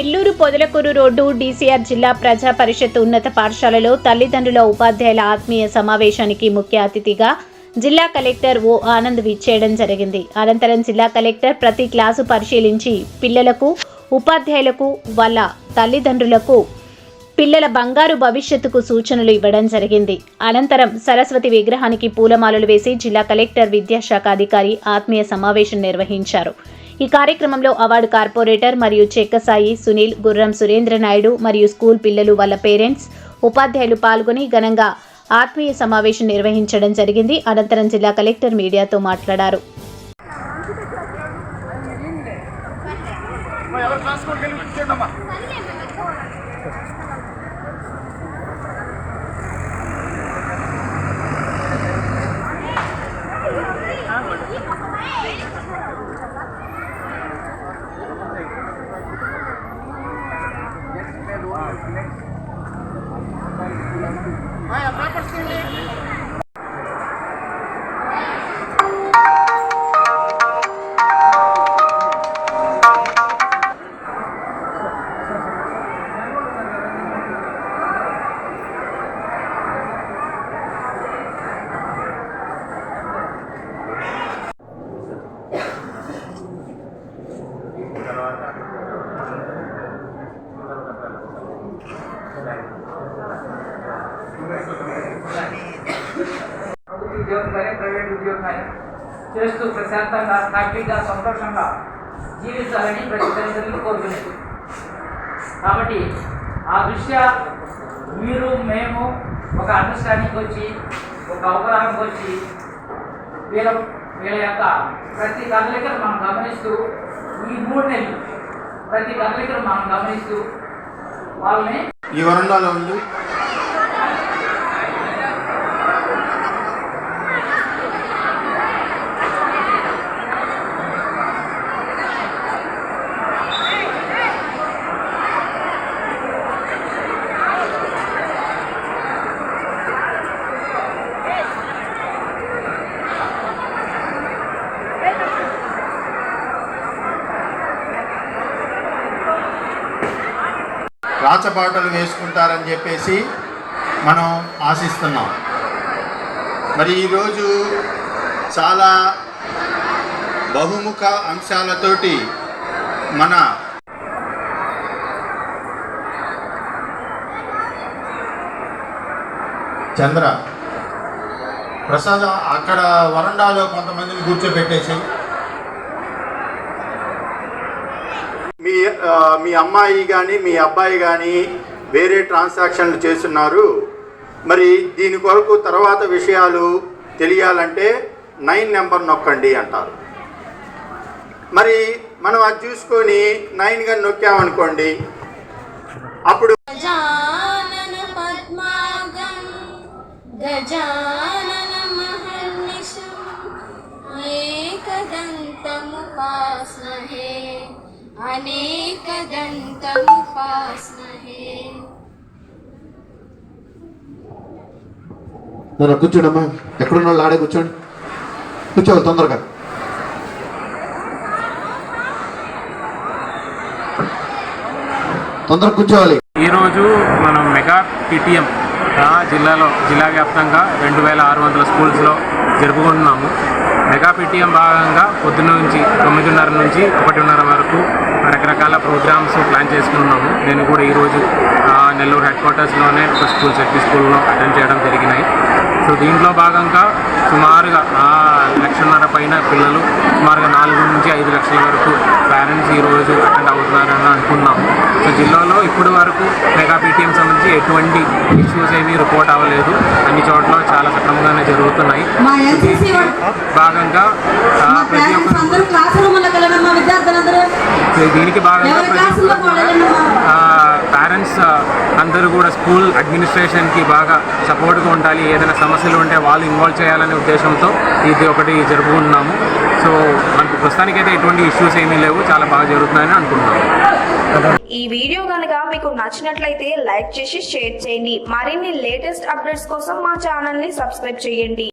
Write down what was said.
Nellore Podalakuru road DCR జిల్లా ప్రజా పరిషత్ ఉన్నత పాఠశాలలో తల్లిదండ్రుల ఉపాధ్యాయుల ఆత్మీయ సమావేశానికి ముఖ్య అతిథిగా జిల్లా కలెక్టర్ ఓ ఆనంద్ విచ్చేయడం జరిగింది. అనంతరం జిల్లా కలెక్టర్ ప్రతి క్లాసు పరిశీలించి పిల్లలకు ఉపాధ్యాయులకు వాళ్ళ తల్లిదండ్రులకు పిల్లల బంగారు భవిష్యత్తుకు సూచనలు ఇవ్వడం జరిగింది. అనంతరం సరస్వతి విగ్రహానికి పూలమాలలు వేసి జిల్లా కలెక్టర్ విద్యాశాఖ అధికారి ఆత్మీయ సమావేశం నిర్వహించారు. ఈ కార్యక్రమంలో అవార్డు కార్పొరేటర్ మరియు చెక్కసాయి సునీల్ గుర్రం సురేంద్ర నాయుడు మరియు స్కూల్ పిల్లలు వాళ్ళ పేరెంట్స్ ఉపాధ్యాయులు పాల్గొని ఘనంగా ఆత్మీయ సమావేశం నిర్వహించడం జరిగింది. అనంతరం జిల్లా కలెక్టర్ మీడియాతో మాట్లాడారు. ఎవరు ప్రభుత్వ ఉద్యోగం కానీ ప్రైవేట్ ఉద్యోగం కానీ చేస్తూ ప్రశాంతంగా హ్యాపీగా సంతోషంగా జీవించాలని ప్రతి తల్లిదండ్రులు కోరుకునేది. కాబట్టి ఆ దృష్ట్యా మీరు మేము ఒక అండర్స్టాండింగ్ వచ్చి ఒక అవగాహనకు వచ్చి వీళ్ళ వీళ్ళ యొక్క ప్రతి కదలికను మనం గమనిస్తూ ఈ మూడు నెలలు ప్రతి కదలికను మనం గమనిస్తూ వాళ్ళని ఈ వరండాలో ఉండి రాచపాటలు వేసుకుంటారని చెప్పేసి మనం ఆశిస్తున్నాం. మరి ఈరోజు చాలా బహుముఖ అంశాలతోటి మన చంద్ర ప్రసాద్ అక్కడ వరండాలో కొంతమందిని కూర్చోబెట్టేసి మీ అమ్మాయి కానీ మీ అబ్బాయి కానీ వేరే ట్రాన్సాక్షన్లు చేస్తున్నారు. మరి దీని కొరకు తర్వాత విషయాలు తెలియాలంటే నైన్ నెంబర్ నొక్కండి అంటారు. మరి మనం అది చూసుకొని నైన్గా నొక్కామనుకోండి అప్పుడు గజానన పద్మాగం గజానన మహర్నిశం ఏకదంతముపాస్మహే అనేకదంతముపాస్మహే నన్ను కూర్చోడమ్మా. ఎక్కడున్న వాళ్ళు ఆడే కూర్చోండి. కూర్చోవాలి తొందరగా. తొందరగా కూర్చోవాలి. ఈరోజు మనం మెగా పిటిఎం జిల్లాలో జిల్లా వ్యాప్తంగా రెండు వేల ఆరు వందల స్కూల్స్లో జరుపుకుంటున్నాము. మెగా పిటిఎం భాగంగా పొద్దున్న నుంచి తొమ్మిదిన్నర నుంచి ఒకటిన్నర వరకు రకరకాల ప్రోగ్రామ్స్ ప్లాన్ చేసుకున్నాము. నేను కూడా ఈరోజు నెల్లూరు హెడ్ క్వార్టర్స్లోనే ఒక స్కూల్ సెట్టీ స్కూల్లో అటెండ్ చేయడం జరిగినాయి. సో దీంట్లో భాగంగా సుమారుగా లక్షన్నర పైన పిల్లలు సుమారుగా నాలుగు నుంచి ఐదు లక్షల వరకు పేరెంట్స్ ఈరోజు అటెండ్ అవుతున్నారని అనుకున్నాము సో జిల్లాలో ఇప్పటి వరకు మెగా పీటీఎం సంబంధించి ఎటువంటి ఇష్యూస్ ఏమీ రిపోర్ట్ అవ్వలేదు. అన్ని చోట్ల చాలా సక్రమంగానే జరుగుతున్నాయి. భాగంగా ప్రతి ఒక్కరు అందరూ క్లాస్ రూమ్లోకి వెళ్ళండి మా విద్యార్థులందరూ సో దీనికి భాగంగా పేరెంట్స్ అందరూ కూడా స్కూల్ అడ్మినిస్ట్రేషన్కి బాగా సపోర్ట్గా ఉండాలి. ఏదైనా సమస్యలు ఉంటే వాళ్ళు ఇన్వాల్వ్ చేయాలనే ఉద్దేశంతో ఇది ఒకటి జరుపుకుంటున్నాము సో మనకు ప్రస్తుతానికైతే ఎటువంటి ఇష్యూస్ ఏమీ లేవు. చాలా బాగా జరుగుతున్నాయని అనుకుంటున్నాము ఈ వీడియో కనుక మీకు నచ్చినట్లయితే లైక్ చేసి షేర్ చేయండి. మరిన్ని లేటెస్ట్ అప్డేట్స్ కోసం మా ఛానల్ని సబ్స్క్రైబ్ చేయండి.